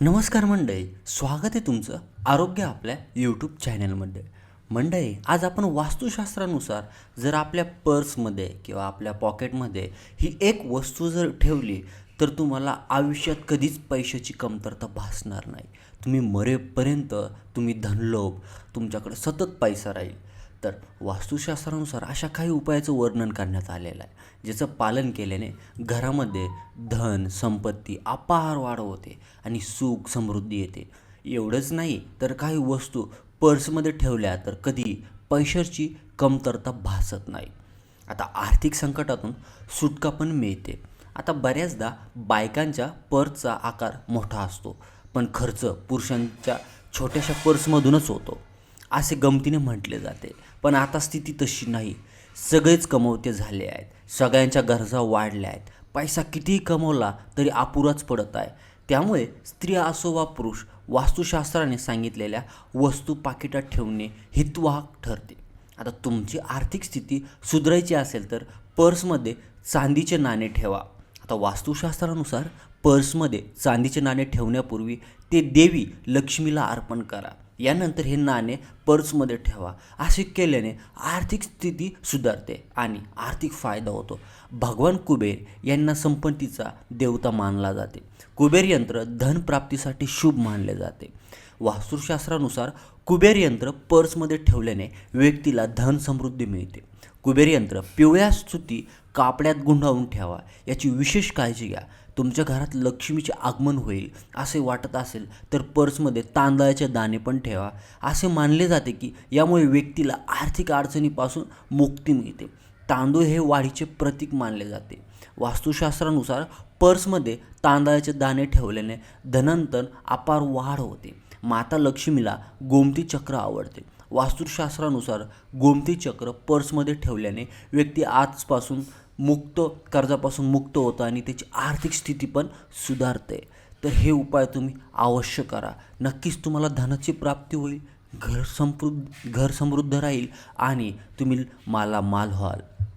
नमस्कार मंडळी स्वागत आहे तुमचं आरोग्य आपल्या यूट्यूब चॅनलमध्ये मंडळी आज आपण वास्तुशास्त्रानुसार जर आपल्या पर्समध्ये किंवा आपल्या पॉकेटमध्ये ही एक वस्तू जर ठेवली तर तुम्हाला आयुष्यात कधीच पैशाची कमतरता भासणार नाही. तुम्ही मरेपर्यंत तुम्ही धनलोभ तुमच्याकडे सतत पैसा राहील. तर वास्तुशास्त्रानुसार अशा काही उपायाचं वर्णन करण्यात आलेलं आहे ज्याचं पालन केल्याने घरामध्ये धन संपत्ती अपार वाढ होते आणि सुख समृद्धी येते. एवढंच नाही तर काही वस्तू पर्समध्ये ठेवल्या तर कधी पैशाची कमतरता भासत नाही. आता आर्थिक संकटातून सुटका पण मिळते. आता बऱ्याचदा बायकांच्या पर्सचा आकार मोठा असतो पण खर्च पुरुषांच्या छोट्याशा पर्समधूनच होतो. असे गमतीने म्हटले जाते. पण आता स्थिती तशी नाही. सगळेच कमवते झाले आहेत. सगळ्यांच्या गरजा वाढल्या आहेत. पैसा कितीही कमवला तरी अपुराच पडत आहे. त्यामुळे स्त्रिया असो वा पुरुष वास्तुशास्त्राने सांगितलेल्या वस्तू पाकिटात ठेवणे हितवाहक ठरते. आता तुमची आर्थिक स्थिती सुधारायची असेल तर पर्समध्ये चांदीचे नाणे ठेवा. आता वास्तुशास्त्रानुसार पर्समध्ये चांदीचे नाणे ठेवण्यापूर्वी ते देवी लक्ष्मीला अर्पण करा. यानंतर हे नाणे पर्समध्ये ठेवा. असे केल्याने आर्थिक स्थिती सुधारते आणि आर्थिक फायदा होतो. भगवान कुबेर यांना संपत्तीचा देवता मानला जाते. कुबेर यंत्र धनप्राप्तीसाठी शुभ मानले जाते. वास्तुशास्त्रानुसार कुबेर यंत्र पर्समध्ये ठेवल्याने व्यक्तीला धन समृद्धी मिळते. कुबेर यंत्र पिवळ्या सुती कापड्यात गुंडाळून ठेवा. याची विशेष काळजी घ्या. तुमच्या घरात लक्ष्मीचे आगमन होईल असे वाटत असेल तर पर्समध्ये तांदळाचे दाणे पण ठेवा. असे मानले जाते की यामुळे व्यक्तीला आर्थिक अडचणीपासून मुक्ती मिळते. तांदूळ हे वाढीचे प्रतीक मानले जाते. वास्तुशास्त्रानुसार पर्समध्ये तांदळाचे दाणे ठेवल्याने धनंतर अपार वाढ होते. माता लक्ष्मीला गोमती चक्र आवडते. वास्तुशास्त्रानुसार गोमती चक्र पर्समध्ये ठेवल्याने व्यक्ती आजपासून मुक्त कर्जापासून मुक्त होतं आणि त्याची आर्थिक स्थिती पण सुधारते. तर हे उपाय तुम्ही अवश्य करा. नक्कीच तुम्हाला धनाची प्राप्ती होईल घर समृद्ध घर समृद्ध राहील आणि तुम्ही मालामाल व्हाल.